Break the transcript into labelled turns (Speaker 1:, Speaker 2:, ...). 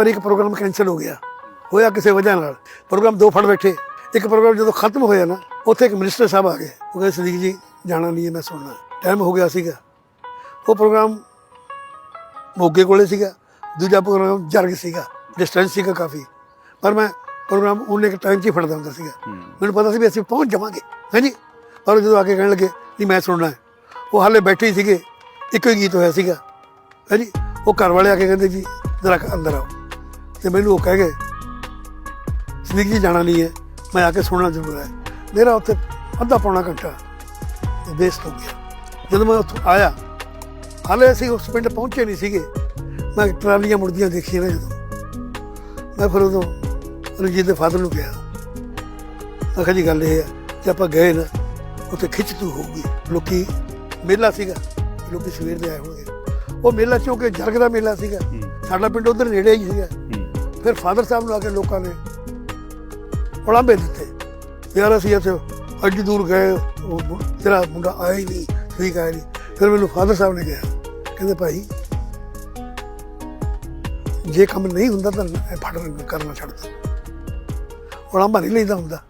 Speaker 1: ਪਰ ਇੱਕ programme cancel ਹੋ ਗਿਆ। ਹੋਇਆ ਕਿਸੇ ਵਜ੍ਹਾ ਨਾਲ। ਪ੍ਰੋਗਰਾਮ ਦੋ ਫੜ ਬੈਠੇ। ਇੱਕ ਪ੍ਰੋਗਰਾਮ ਜਦੋਂ ਖਤਮ ਹੋਇਆ ਨਾ ਉੱਥੇ ਇੱਕ ਮਿਨਿਸਟਰ ਸਾਹਿਬ ਆ ਗਏ। ਉਹ ਕਹਿੰਦੇ ਸਦੀਕ ਜੀ ਜਾਣਾ ਨਹੀਂ ਹੈ ਮੈਂ ਸੁਣਨਾ ਟਾਈਮ ਹੋ ਗਿਆ ਸੀਗਾ। ਉਹ ਪ੍ਰੋਗਰਾਮ ਮੋਗੇ ਕੋਲੇ ਸੀਗਾ। ਦੂਜਾ ਪ੍ਰੋਗਰਾਮ ਜਰਗ ਸੀਗਾ। ਡਿਸਟੈਂਸ ਸੀਗਾ ਕਾਫੀ। ਪਰ ਮੈਂ ਪ੍ਰੋਗਰਾਮ ਉਹਨੇ ਇੱਕ ਟਾਈਮ 'ਚ ਹੀ ਫੜਦਾ ਹੁੰਦਾ ਸੀਗਾ। ਮੈਨੂੰ ਪਤਾ ਸੀ ਵੀ ਅਸੀਂ ਪਹੁੰਚ ਜਾਵਾਂਗੇ। ਹਾਂਜੀ। ਪਰ ਜਦੋਂ ਆ ਕੇ ਕਹਿਣ ਲੱਗੇ ਨਹੀਂ ਮੈਂ ਸੁਣਨਾ ਉਹ ਹਾਲੇ ਬੈਠੇ ਸੀਗੇ। ਇੱਕੋ ਹੀ ਗੀਤ ਹੋਇਆ ਸੀਗਾ। ਹਾਂਜੀ। ਉਹ ਘਰ ਵਾਲੇ ਆ ਕੇ ਕਹਿੰਦੇ ਜੀ ਜਰਾ ਅੰਦਰ ਆਓ। ਤੇ ਮੈਨੂੰ ਉਹ ਕਹਿ ਗਏ ਸਦੀਕ ਜੀ ਜਾਣਾ ਨਹੀਂ ਹੈ ਮੈਂ ਆ ਕੇ ਸੁਣਨਾ ਜ਼ਰੂਰ ਹੈ। ਮੇਰਾ ਉੱਥੇ ਅੱਧਾ ਪੌਣਾ ਘੰਟਾ ਵੇਸਟ ਹੋ ਗਿਆ। ਜਦੋਂ ਮੈਂ ਉੱਥੋਂ ਆਇਆ ਹਾਲੇ ਅਸੀਂ ਉਸ ਪਿੰਡ ਪਹੁੰਚੇ ਨਹੀਂ ਸੀਗੇ। ਮੈਂ ਟਰਾਲੀਆਂ ਮੁੜਦੀਆਂ ਦੇਖੀਆਂ ਨਾ ਜਦੋਂ। ਮੈਂ ਫਿਰ ਉਦੋਂ ਰਣਜੀਤ ਦੇ ਫਾਦਰ ਨੂੰ ਕਿਹਾ ਮੈਂ ਕਿਹਾ ਜੀ ਗੱਲ ਇਹ ਹੈ ਕਿ ਆਪਾਂ ਗਏ ਨਾ ਉੱਥੇ ਖਿੱਚ ਤੂ ਹੋਊਗੀ। ਲੋਕੀ ਮੇਲਾ ਸੀਗਾ ਲੋਕੀ ਸਵੇਰ ਦੇ ਆਏ ਹੋਣਗੇ। ਉਹ ਮੇਲਾ ਚੋਂਕਿ ਜਰਗ ਦਾ ਮੇਲਾ ਸੀਗਾ। ਸਾਡਾ ਪਿੰਡ ਉਧਰ ਨੇੜੇ ਹੀ ਸੀਗਾ। ਫਿਰ ਫਾਦਰ ਸਾਹਿਬ ਨੂੰ ਆ ਕੇ ਲੋਕਾਂ ਨੇ ਉਲਾਂਭੇ ਦਿੱਤੇ। ਯਾਰ ਅਸੀਂ ਇੱਥੇ ਅੱਡੀ ਦੂਰ ਗਏ ਤੇਰਾ ਮੁੰਡਾ ਆਇਆ ਹੀ ਨਹੀਂ, ਠੀਕ ਆਇਆ ਨਹੀਂ। ਫਿਰ ਮੈਨੂੰ ਫਾਦਰ ਸਾਹਿਬ ਨੇ ਕਿਹਾ, ਕਹਿੰਦੇ ਭਾਈ, ਜੇ ਕੰਮ ਨਹੀਂ ਹੁੰਦਾ ਤਾਂ ਇਹ ਫੜ ਕਰਨਾ ਛੱਡ ਦੋ ਉਲਾਂਭਾ ਨਹੀਂ ਲੈਂਦਾ ਹੁੰਦਾ।